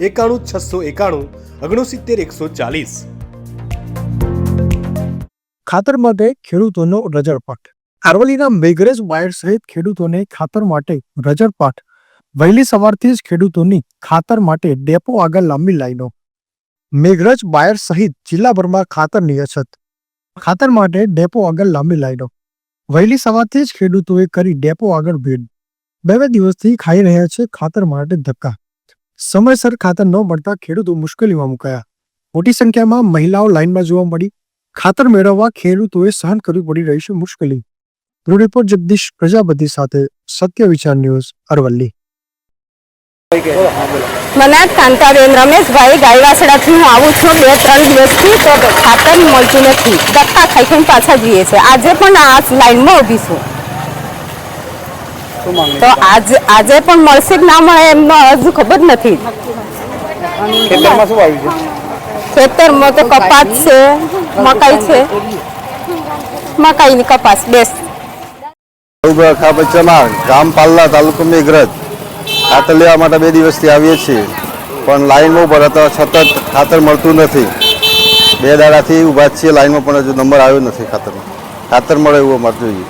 એકાણું, છસો એકાણું, ઓગણસિત્તેર, એકસો ચાલીસ. ખાતર માટે ખેડૂતોનો રજળપાટ. અરવલ્લીના મેઘરજ બાયર સહિત ખેડૂતોને ખાતર માટે રજળપાટ. વહેલી સવારથી જ ખેડૂતોની ખાતર માટે ડેપો આગળ લાંબી લાઈનો. મેઘરજ બાયર સહિત જિલ્લાભરમાં ખાતરની અછત. ખાતર માટે ડેપો આગળ લાંબી લાઈનો. વહેલી સવારથી જ ખેડૂતોએ કરી ડેપો આગળ ભીડ. બે બે દિવસથી ખાઈ રહ્યા છે ખાતર માટે ધક્કા. સમયસર ખાતર ન મળતા ખેડૂતો મુશ્કેલીમાં મુકાયા. મોટી સંખ્યામાં મહિલાઓ લાઇનમાં જોવા મળી. ખાતર મેળવવા ખેડૂતોએ સહન કરવી પડી રહી છે મુશ્કેલી. બ્યુરો રિપોર્ટ જગદીશ પ્રજાપતિ સાથે સત્ય વિચાર ન્યૂઝ, અરવલ્લી. મને કાંતાબેન રમેશભાઈ ગાયવાસડાથી હું આવું છું બે ત્રણ દિવસથી તો ખાતર મળતું નથી. ધક્કા ખાઈ ખાઈને પાછા જઈએ છે આજે પણ આ લાઈનમાં ઊભી છું. તો આજે આજે પણ મળશે કે ના મળે એમનો હજુ ખબર નથી. ખેતરમાં શું આવ્યું છે? ખેતરમાં તો કપાસ છે મકાઈ છે. મકાઈ ની કપાસ બેસ. ખાપત ચમાર ગામ પાલ્લા તાલુકો મેઘરજ ખાતર લેવા માટે બે દિવસથી આવીએ છીએ પણ લાઈનમાં ઊભા હતા સતત ખાતર મળતું નથી. બે દાડાથી ઊભા જ છીએ લાઈનમાં પણ હજુ નંબર આવ્યો નથી ખાતરનો. ખાતર મળે એવું અમારે જોઈએ.